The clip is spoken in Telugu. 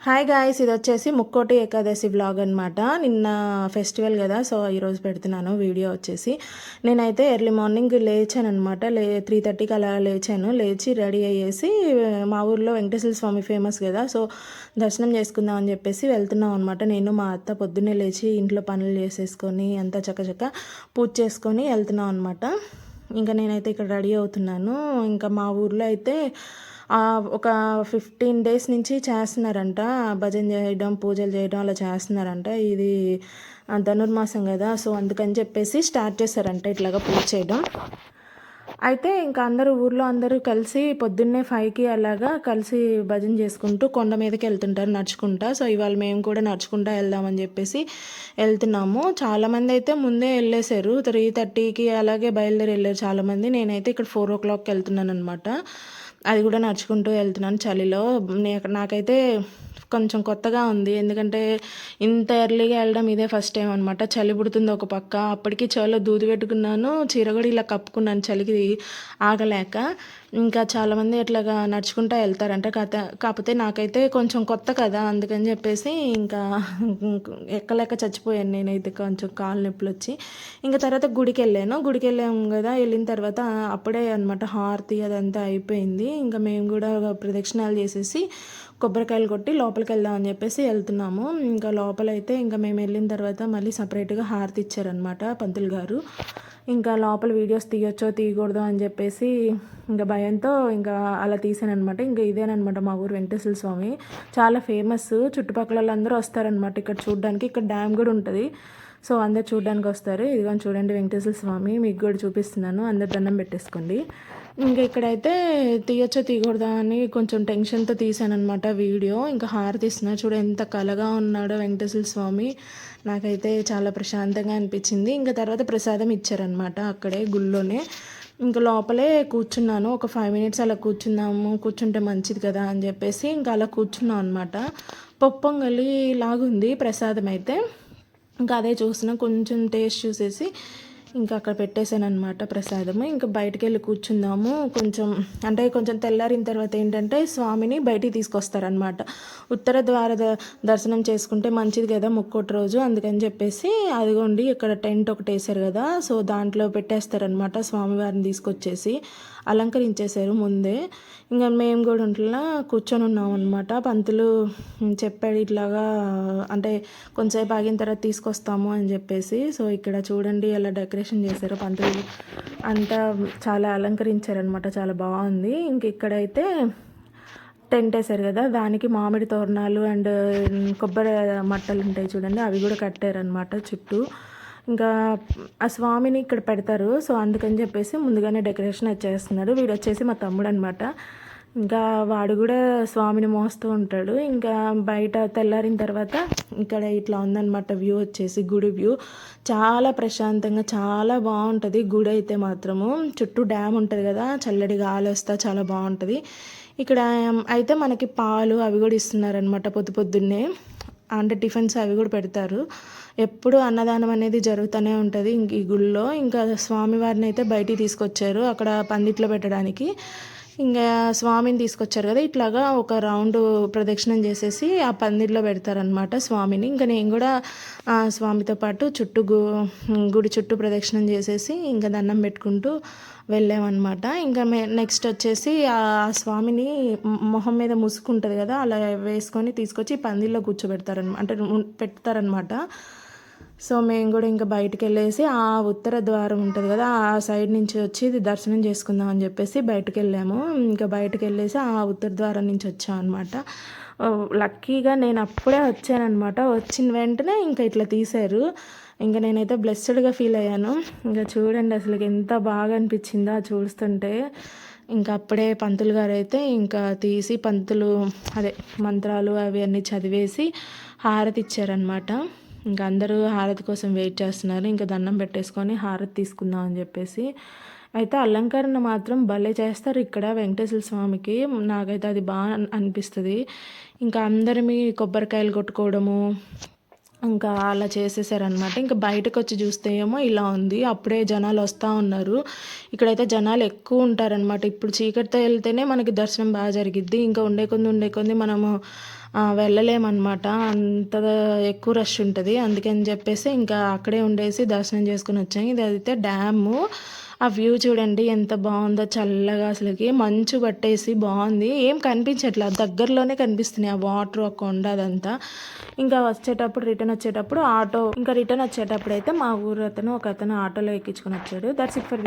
హాయ్ గాయస్ ఇది వచ్చేసి ముక్కోటి ఏకాదశి వ్లాగ్ అనమాట నిన్న ఫెస్టివల్ కదా సో ఈరోజు పెడుతున్నాను వీడియో వచ్చేసి. నేనైతే ఎర్లీ మార్నింగ్ లేచాను అనమాట లే త్రీ థర్టీకి అలా లేచాను. లేచి రెడీ అయ్యేసి మా ఊర్లో వెంకటేశ్వర స్వామి ఫేమస్ కదా సో దర్శనం చేసుకుందాం అని చెప్పేసి వెళ్తున్నాం అనమాట నేను మా అత్త పొద్దున్నే లేచి ఇంట్లో పనులు చేసేసుకొని అంతా చక్కచక్క పూజ చేసుకొని వెళ్తున్నాం అనమాట ఇంకా నేనైతే ఇక్కడ రెడీ అవుతున్నాను. ఇంకా మా ఊర్లో అయితే ఒక ఫిఫ్టీన్ డేస్ నుంచి చేస్తున్నారంట. భజన చేయడం పూజలు చేయడం అలా చేస్తున్నారంట. ఇది ధనుర్మాసం కదా సో అందుకని చెప్పేసి స్టార్ట్ చేశారంట ఇట్లాగా పూజ చేయడం. అయితే ఇంకా అందరూ ఊర్లో అందరూ కలిసి పొద్దున్నే ఫైవ్కి అలాగా కలిసి భజన చేసుకుంటూ కొండ మీదకి వెళ్తుంటారు నడుచుకుంటా. సో ఇవాళ మేము కూడా నడుచుకుంటా వెళ్దామని చెప్పేసి వెళ్తున్నాము. చాలామంది అయితే ముందే వెళ్ళేశారు. త్రీ థర్టీకి అలాగే బయలుదేరి వెళ్ళారు చాలామంది. నేనైతే ఇక్కడ ఫోర్ ఓ క్లాక్కి వెళ్తున్నాను అనమాట అది కూడా నడుచుకుంటూ వెళ్తున్నాను చలిలో. నాకైతే కొంచెం కొత్తగా ఉంది. ఎందుకంటే ఇంత ఎర్లీగా వెళ్ళడం ఇదే ఫస్ట్ టైం అనమాట చలి పుడుతుంది ఒక పక్క. అప్పటికి చలిలో దూది పెట్టుకున్నాను. చీర కూడా ఇలా కప్పుకున్నాను. చలికి ఆగలేక. ఇంకా చాలామంది ఇట్లాగా నడుచుకుంటూ వెళ్తారంట. కథ కాకపోతే నాకైతే కొంచెం కొత్త కదా. అందుకని చెప్పేసి ఇంకా ఎక్కలేక చచ్చిపోయాను నేనైతే కొంచెం కాలు నొప్పులు వచ్చి. ఇంకా తర్వాత గుడికి వెళ్ళాను. గుడికి వెళ్ళాము కదా. వెళ్ళిన తర్వాత అప్పుడే అనమాట హారతి అదంతా అయిపోయింది. ఇంకా మేము కూడా ప్రదక్షిణాలు చేసేసి కొబ్బరికాయలు కొట్టి లోపలికి వెళ్దామని చెప్పేసి వెళ్తున్నాము. ఇంకా లోపలైతే ఇంకా మేము వెళ్ళిన తర్వాత మళ్ళీ సపరేట్గా హారతి ఇచ్చారనమాట పంతులు గారు. ఇంకా లోపల వీడియోస్ తీయొచ్చో తీయకూడదు అని చెప్పేసి ఇంకా భయంతో ఇంకా అలా తీసాను అనమాట ఇంకా ఇదేనమాట మా ఊరు వెంకటేశ్వర స్వామి. చాలా ఫేమస్. చుట్టుపక్కల అందరూ వస్తారనమాట ఇక్కడ చూడడానికి. ఇక్కడ డ్యామ్ కూడా ఉంటుంది. సో అందరు చూడడానికి వస్తారు. ఇదిగో చూడండి వెంకటేశ్వర స్వామి. మీకు కూడా చూపిస్తున్నాను. అందరు దండం పెట్టేసుకోండి. ఇంకా ఇక్కడైతే తీయచ్చా తీయకూడదా అని కొంచెం టెన్షన్తో తీసానమాట వీడియో. ఇంకా హారతిస్తున్నా చూడ ఎంత కలగా ఉన్నాడో వెంకటేశ్వర స్వామి. నాకైతే చాలా ప్రశాంతంగా అనిపించింది. ఇంకా తర్వాత ప్రసాదం ఇచ్చారనమాట అక్కడే గుళ్ళోనే. ఇంకా లోపలే కూర్చున్నాను. ఒక ఫైవ్ మినిట్స్ అలా కూర్చున్నాము. కూర్చుంటే మంచిది కదా అని చెప్పేసి ఇంకా అలా కూర్చున్నాం అనమాట పొప్పొంగలి లాగుంది ప్రసాదం అయితే. ఇంకా అదే చూసిన కొంచెం టేస్ట్ చూసేసి ఇంకా అక్కడ పెట్టేశాను అనమాట ప్రసాదము. ఇంకా బయటకు వెళ్ళి కూర్చుందాము. కొంచెం అంటే కొంచెం తెల్లారిన తర్వాత ఏంటంటే స్వామిని బయటికి తీసుకొస్తారనమాట ఉత్తర ద్వార దర్శనం చేసుకుంటే మంచిది కదా ముక్కోటి రోజు అందుకని చెప్పేసి అదిగోండి ఇక్కడ టెంట్ ఒకటి వేసారు కదా. సో దాంట్లో పెట్టేస్తారనమాట స్వామివారిని తీసుకొచ్చేసి. అలంకరించేశారు ముందే. ఇంకా మేము కూడా ఇంట్లో కూర్చొని ఉన్నాం అనమాట పంతులు చెప్పాడు ఇట్లాగా అంటే కొంచెంసేపు ఆగిన తర్వాత తీసుకొస్తాము అని చెప్పేసి. సో ఇక్కడ చూడండి ఎలా డెకరేషన్ చేశారు పంతులు. అంతా చాలా అలంకరించారనమాట చాలా బాగుంది. ఇంక ఇక్కడైతే టెంట్ వేసారు కదా దానికి మామిడి తోరణాలు అండ్ కొబ్బరి మట్టలు ఉంటాయి చూడండి అవి కూడా కట్టారనమాట చుట్టూ. ఇంకా ఆ స్వామిని ఇక్కడ పెడతారు. సో అందుకని చెప్పేసి ముందుగానే డెకరేషన్ వచ్చేస్తున్నాడు. వీడు వచ్చేసి మా తమ్ముడు అనమాట ఇంకా వాడు కూడా స్వామిని మోస్తూ ఉంటాడు. ఇంకా బయట తెల్లారిన తర్వాత ఇక్కడ ఇట్లా ఉందన్నమాట వ్యూ వచ్చేసి గుడి వ్యూ. చాలా ప్రశాంతంగా చాలా బాగుంటుంది గుడి అయితే మాత్రము. చుట్టూ డ్యామ్ ఉంటుంది కదా చల్లడి గాలి వస్తా చాలా బాగుంటుంది. ఇక్కడ అయితే మనకి పాలు అవి కూడా ఇస్తున్నారనమాట పొద్దు పొద్దున్నే. అంటే టిఫిన్స్ అవి కూడా పెడతారు. ఎప్పుడు అన్నదానం అనేది జరుగుతూనే ఉంటుంది. ఈ గుళ్ళో ఇంకా స్వామివారిని అయితే బయటికి తీసుకొచ్చారు. అక్కడ పందిట్లో పెట్టడానికి. ఇంకా స్వామిని తీసుకొచ్చారు కదా ఇట్లాగా ఒక రౌండ్ ప్రదక్షిణం చేసేసి ఆ పందిర్లో పెడతారనమాట స్వామిని. ఇంకా నేను కూడా స్వామితో పాటు చుట్టూ గుడి చుట్టూ ప్రదక్షిణం చేసేసి ఇంకా దండం పెట్టుకుంటూ వెళ్ళామన్నమాట. ఇంకా మే నెక్స్ట్ వచ్చేసి ఆ స్వామిని మొహం మీద ముసుకుంటుంది కదా అలా వేసుకొని తీసుకొచ్చి పందిల్లో కూర్చోబెడతారనమాట అంటే పెడతారనమాట సో మేము కూడా ఇంకా బయటకు వెళ్ళేసి ఆ ఉత్తర ద్వారం ఉంటుంది కదా ఆ సైడ్ నుంచి వచ్చి దర్శనం చేసుకుందాం అని చెప్పేసి బయటకు వెళ్ళాము. ఇంకా బయటకు వెళ్ళేసి ఆ ఉత్తర ద్వారం నుంచి వచ్చాం అనమాట లక్కీగా నేను అప్పుడే వచ్చానమాట వచ్చిన వెంటనే ఇంకా ఇట్లా తీశారు. ఇంకా నేనైతే బ్లెస్డ్గా ఫీల్ అయ్యాను. ఇంకా చూడండి అసలు ఎంత బాగా అనిపించిందో చూస్తుంటే. ఇంకా అప్పుడే పంతులు గారు అయితే ఇంకా తీసి పంతులు అదే మంత్రాలు అవి అన్నీ చదివేసి హారతి ఇచ్చారనమాట ఇంకా అందరూ హారతి కోసం వెయిట్ చేస్తున్నారు. ఇంకా దండం పెట్టేసుకొని హారతి తీసుకుందాం అని చెప్పేసి. అయితే అలంకరణ మాత్రం భలే చేస్తారు ఇక్కడ వెంకటేశ్వర స్వామికి. నాకైతే అది బాగా అనిపిస్తుంది. ఇంకా అందరిమి కొబ్బరికాయలు కొట్టుకోవడము ఇంకా అలా చేసేసారనమాట ఇంకా బయటకు వచ్చి చూస్తే ఏమో ఇలా ఉంది. అప్పుడే జనాలు వస్తూ ఉన్నారు. ఇక్కడైతే జనాలు ఎక్కువ ఉంటారనమాట ఇప్పుడు చీకటితో వెళ్తేనే మనకి దర్శనం బాగా జరిగిద్ది. ఇంకా ఉండే కొంది ఉండే కొంది మనము వెళ్ళలేమన్నమాట. అంత ఎక్కువ రష్ ఉంటుంది. అందుకని చెప్పేసి ఇంకా అక్కడే ఉండేసి దర్శనం చేసుకుని వచ్చాము ఇది అయితే డ్యాము. ఆ వ్యూ చూడండి ఎంత బాగుందో చల్లగా అసలుకి. మంచు పట్టేసి బాగుంది. ఏం కనిపించట్లేదు దగ్గరలోనే కనిపిస్తున్నాయి ఆ వాటర్ ఆ కొండ అదంతా. ఇంకా వచ్చేటప్పుడు రిటర్న్ వచ్చేటప్పుడు ఆటో. ఇంకా రిటర్న్ వచ్చేటప్పుడు అయితే మా ఊరు అతను ఒక అతను ఆటోలో ఎక్కించుకొని వచ్చాడు. That's it for